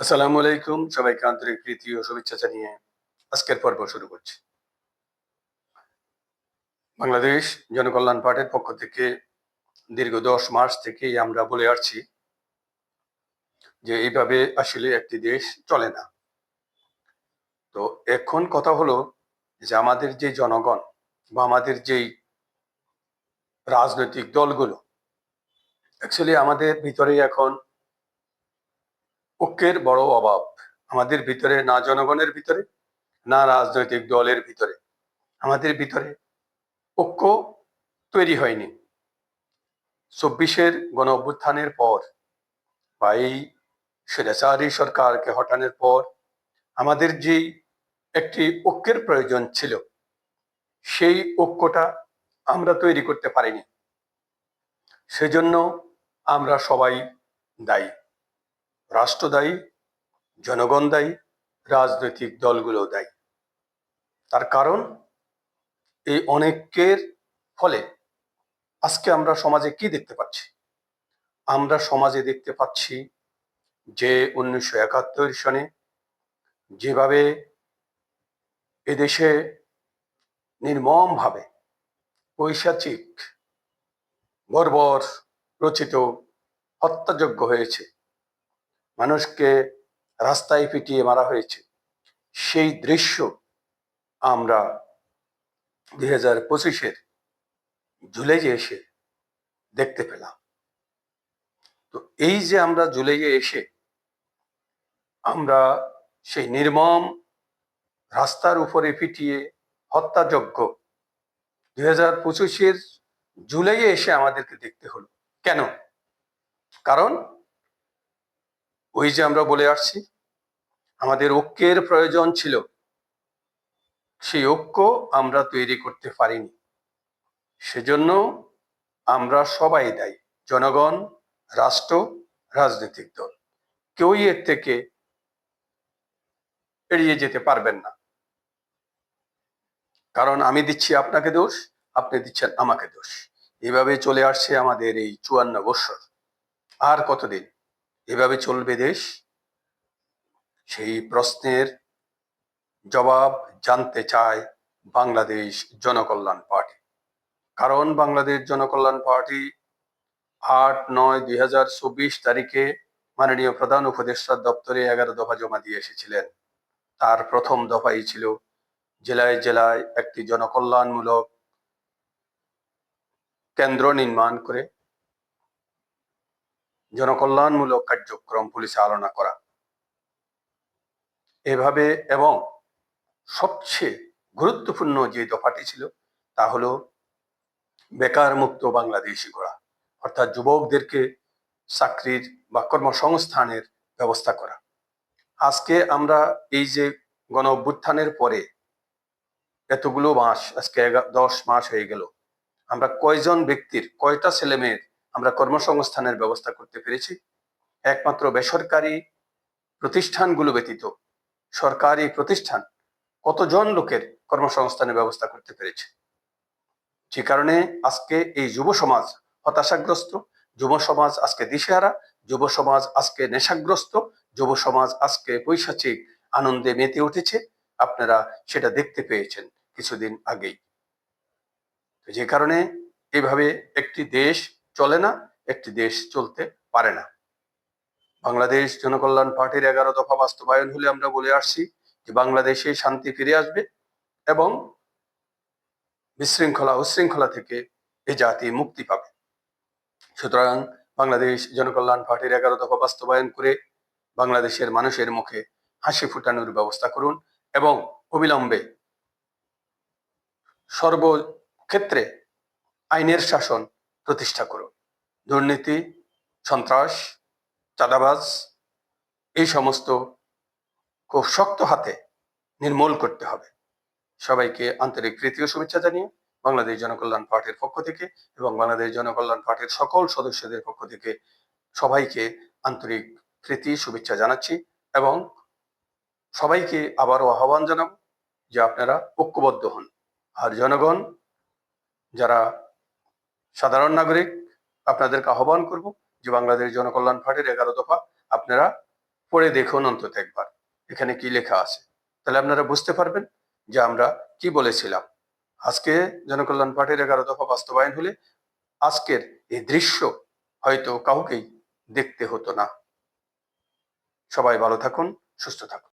আসসালামু আলাইকুম। সবাইকে আন্তরিক প্রীতি ও শুভেচ্ছা জানিয়ে আজকের পর্ব শুরু করছি। বাংলাদেশ জনকল্যাণ পার্টির পক্ষ থেকে দীর্ঘ দশ মাস থেকেই আমরা বলে আসছি যে, এইভাবে আসলে একটি দেশ চলে না। তো এখন কথা হলো যে, আমাদের যে জনগণ বা আমাদের যেই রাজনৈতিক দলগুলো অ্যাকচুয়ালি আমাদের ভিতরে এখন ঐক্যের বড় অভাব আমাদের ভিতরে, না জনগণের ভিতরে, না রাজনৈতিক দলের ভিতরে। আমাদের ভিতরে ঐক্য তৈরি হয়নি। চব্বিশের গণ অভ্যুত্থানের পর বা এই স্বৈরাচারী সরকারকে হটানোর পর আমাদের যেই একটি ঐক্যের প্রয়োজন ছিল, সেই ঐক্যটা আমরা তৈরি করতে পারিনি। সেজন্য আমরা সবাই দায়ী। রাষ্ট্র দায়ী জনগণ দায়ী, রাজনৈতিক দলগুলো দায়ী। তার কারণ, এই অনেকের ফলে আজকে আমরা সমাজে কি দেখতে পাচ্ছি? আমরা সমাজে দেখতে পাচ্ছি যে উনিশশো একাত্তর সনে যেভাবে এদেশে নির্মমভাবে পৈশাচিক, বর্বর রচিত হত্যাযোগ্য হয়েছে মানুষকে রাস্তায় পিটিয়ে মারা হয়েছে। সেই দৃশ্য আমরা দুই হাজার পঁচিশের জুলাইয়ে এসে দেখতে পেলাম। তো এই যে আমরা জুলাইয়ে এসে আমরা সেই নির্মম রাস্তার উপরে পিটিয়ে হত্যাযজ্ঞ দুই হাজার পঁচিশের জুলাইয়ে এসে আমাদেরকে দেখতে হলো। কেন? কারণ ওই যে আমরা বলে আসছি, আমাদের ঐক্যের প্রয়োজন ছিল। সেই ঐক্য আমরা তৈরি করতে পারিনি। সেজন্য আমরা সবাই দায়ী, জনগণ, রাষ্ট্র, রাজনৈতিক দল। কেউই এর থেকে এড়িয়ে যেতে পারবেন না। কারণ আমি দিচ্ছি আপনাকে দোষ, আপনি দিচ্ছেন আমাকে দোষ। এভাবে চলে আসছে আমাদের এই চুয়ান্ন বৎসর আর কতদিন? এভাবে চলবে দেশ? সেই প্রশ্নের জবাব জানতে চায় বাংলাদেশ জনকল্যাণ পার্টি। কারণ বাংলাদেশ জনকল্যাণ পার্টি আট নয় দুই হাজার চব্বিশ তারিখে মাননীয় প্রধান উপদেষ্টার দপ্তরে এগারো দফা জমা দিয়ে এসেছিলেন। তার প্রথম দফাই ছিল জেলায় জেলায় একটি জনকল্যাণমূলক কেন্দ্র নির্মাণ করে জনকল্যাণমূলক কার্যক্রম পরিচালনা করা। এভাবে এবং সবচেয়ে গুরুত্বপূর্ণ যে দফাটি ছিল, তা হলো বেকার মুক্ত বাংলাদেশি গড়া অর্থাৎ যুবকদেরকে চাকরির বা কর্মসংস্থানের ব্যবস্থা করা। আজকে আমরা এই যে গণ অভ্যুত্থানের পরে এতগুলো মাস, আজকে দশ মাস হয়ে গেল। আমরা কয়জন ব্যক্তির, কয়টা ছেলে মেয়ের আমরা কর্মসংস্থানের ব্যবস্থা করতে পেরেছি। একমাত্র বেসরকারি প্রতিষ্ঠানগুলো ব্যতীত সরকারি প্রতিষ্ঠান কতজন লোকের কর্মসংস্থানের ব্যবস্থা করতে পেরেছে? যে কারণে আজকে এই যুব সমাজ হতাশাগ্রস্ত, যুব সমাজ আজকে দিশেহারা, যুব সমাজ আজকে নেশাগ্রস্ত, যুব সমাজ আজকে পৈশাচিক আনন্দে মেতে উঠেছে। আপনারা সেটা দেখতে পেয়েছেন কিছুদিন আগেই। যে কারণে এভাবে একটি দেশ চলে না, একটি দেশ চলতে পারে না। বাংলাদেশ জনকল্যাণ পার্টির এগারো দফা বাস্তবায়ন হলে আমরা বলে আসছি যে বাংলাদেশে শান্তি ফিরে আসবে এবং বিশৃঙ্খলা, উশৃঙ্খলা থেকে এ জাতি মুক্তি পাবে। সুতরাং বাংলাদেশ জনকল্যাণ পার্টির এগারো দফা বাস্তবায়ন করে বাংলাদেশের মানুষের মুখে হাসি ফুটানোর ব্যবস্থা করুন এবং অবিলম্বে সর্বক্ষেত্রে আইনের শাসন প্রতিষ্ঠা করুন। দুর্নীতি, সন্ত্রাস, চাঁদাবাজ, এই সমস্ত খুব শক্ত হাতে নির্মূল করতে হবে। সবাইকে আন্তরিক তৃতীয় শুভেচ্ছা জানিয়ে বাংলাদেশ জনকল্যাণ পার্টির পক্ষ থেকে এবং বাংলাদেশ জনকল্যাণ পার্টির সকল সদস্যদের পক্ষ থেকে সবাইকে আন্তরিক প্রীতি, শুভেচ্ছা জানাচ্ছি এবং সবাইকে আবারও আহ্বান জানাব যে আপনারা ঐক্যবদ্ধ হন। আর জনগণ, যারা সাধারণ নাগরিক, আপনাদেরকে আহ্বান করব যে বাংলাদেশ জনকল্যাণ পার্টির এগারো দফা আপনারা পড়ে দেখুন অন্তত একবার। এখানে কি লেখা আছে? তাহলে আপনারা বুঝতে পারবেন যে আমরা কি বলেছিলাম। আজকে জনকল্যাণ পার্টির এগারো দফা বাস্তবায়ন হলে আজকের এই দৃশ্য হয়তো কাউকেই দেখতে হতো না। সবাই ভালো থাকুন, সুস্থ থাকুন।